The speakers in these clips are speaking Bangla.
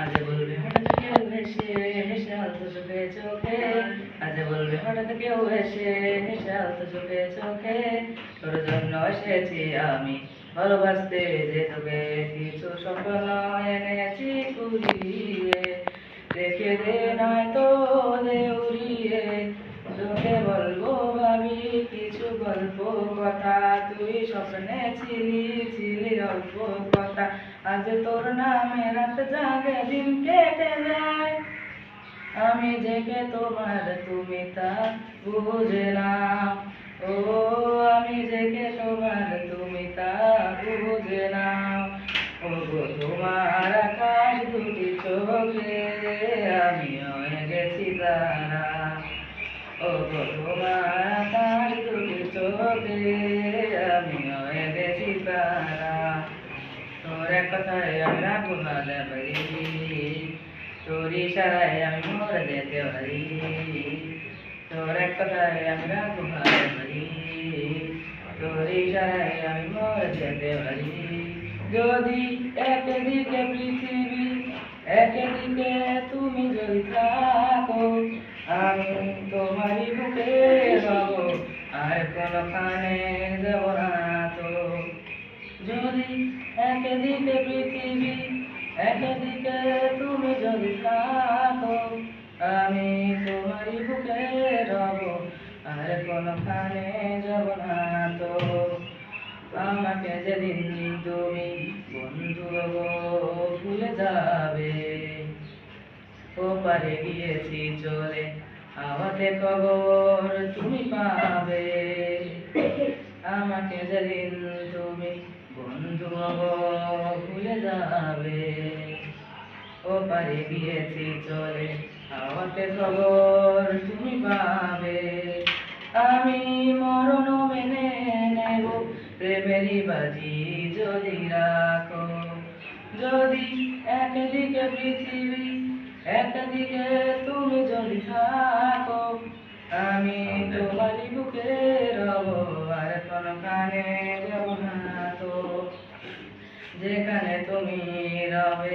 আজ বলবে কেউ এসে হেসে আলতো চোখে চোখে। আজ বলবে, হঠাৎ কেউ এসে হেসে আলতো চোখে চোখে। তোর জন্য এসেছি আমি, ভালোবাসতে যে তোকে কিছু স্বপ্ন এনেছি কুড়িয়ে। রেখে দে নয় তো দে উড়িয়ে, তোকে বলব ভাবি কিছু গল্প কথা, তুই স্বপ্নে ছিলি ছিলি অল্প কথা। আজ তোর নামে রাত জাগে, দিন কেটে যায়। আমি জেগে তোমার, তুমি তা বুঝে না। ও, আমি জেগে তোমার, তুমি তা বুঝে না। ও তোমার আকাশ দুটি চোখে আমি হয়ে গেছি তারা। ও তোমার আমি হয়ে আমি মরে যেতে পারি তোর কথায় আমি রাখব ভালো পারি তোর ইশারায় আমি মরে যেতে পারি যদি একদিকে পৃথিবী একদিকে তুমি যদি থাকো আমি তোমারই বুকে আর কোনো কানে যাব না তো যদি একদিকে পৃথিবী, একদিকে তুমি যদি থাকো, আমি তোমারই বুকে রব, আর কোনখানে যাব না তো। আমাকে যেদিন তুমি বন্ধু ভুলে যাবে। ও পারে গিয়েছি চলে আমাকে খবর ও পারে গিয়েছি চলে আমাকে খবর তুমি পাবে। আমি মরণ মেনে নেব, প্রেমেরই বাজি যদি রাখো। যদি একদিকে পৃথিবী, একদিকে তুমি যদি থাকো, আমি তোমারই বুকে রব আর কোনো কানে যাব না তো? যেখানে তুমি রবে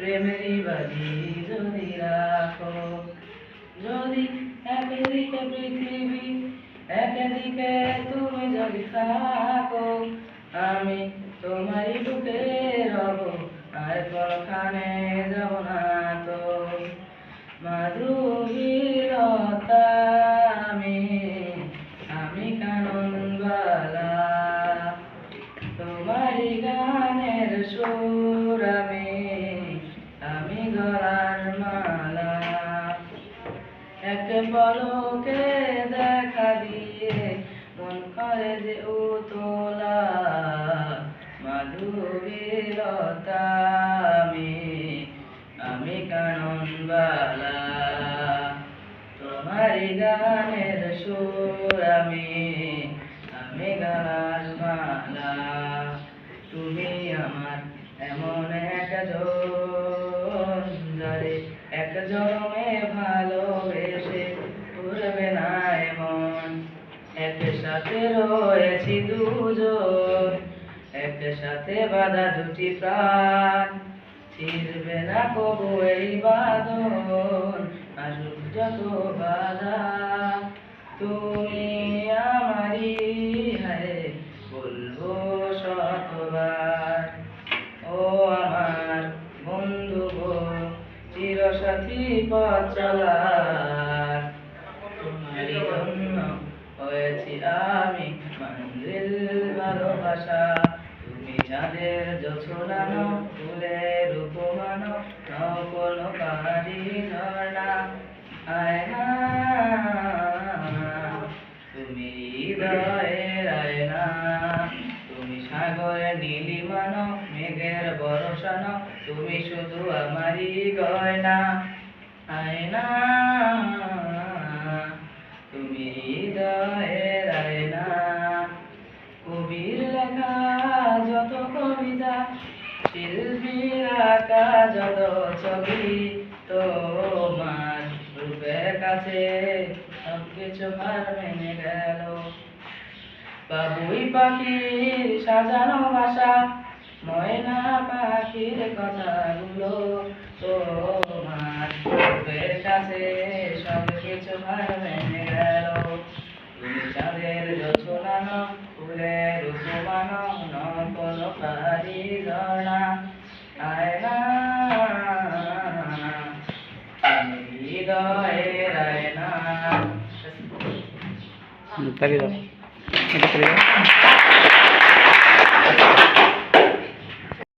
প্রেমেরই বাজি যদি রাখো। যদি একদিকে পৃথিবী, একদিকে তুমি যদি থাকো, আমি তোমারই বুকে রব, আর কোনখানে যাব না তো? মাধুরীলতা, আমি আমি কানন বালা তোমারই গানের সুর এক পলকে দেখা দিয়ে মন করে যে উতলা মাধুরীলতা আমি আমি কানন বালা। তোমারই গানের সুর আমি আমি গান মালা তুমি আমার এমন একজন, যারে এক জন্মে ভালোবেসে করবে না এমন। একসাথে রয়েছি দুজন। একসাথে বাধা দুটি প্রাণ। ছিড়বে না কবু এই বাঁধন। আসুক যত বাধা। তুমি আমারই হায়, বলব শতবার। ও আমার বন্ধু গো, চিরসাথী পথ চলার ভালোবাসা। তুমি যাদের জোছলানো ফুলের উপমানো পাহাড়ি ঝর্ণা আয়না তুমি হৃদয়ের আয়না। তুমি সাগরের নীলিমানো, মেঘের বরসানো। তুমি শুধু আমারই গয়না। আঁকা যত ছবি তোমার রূপের কাছে সব কিছু হার মেনে গেল। বাবুই পাখির সাজানো বাসা, ময়না পাখির কথাগুলো তোমার রূপের কাছে সব কিছু ভার মেনে গেল। তুমি চাঁদের যত তুমি হৃদয়ের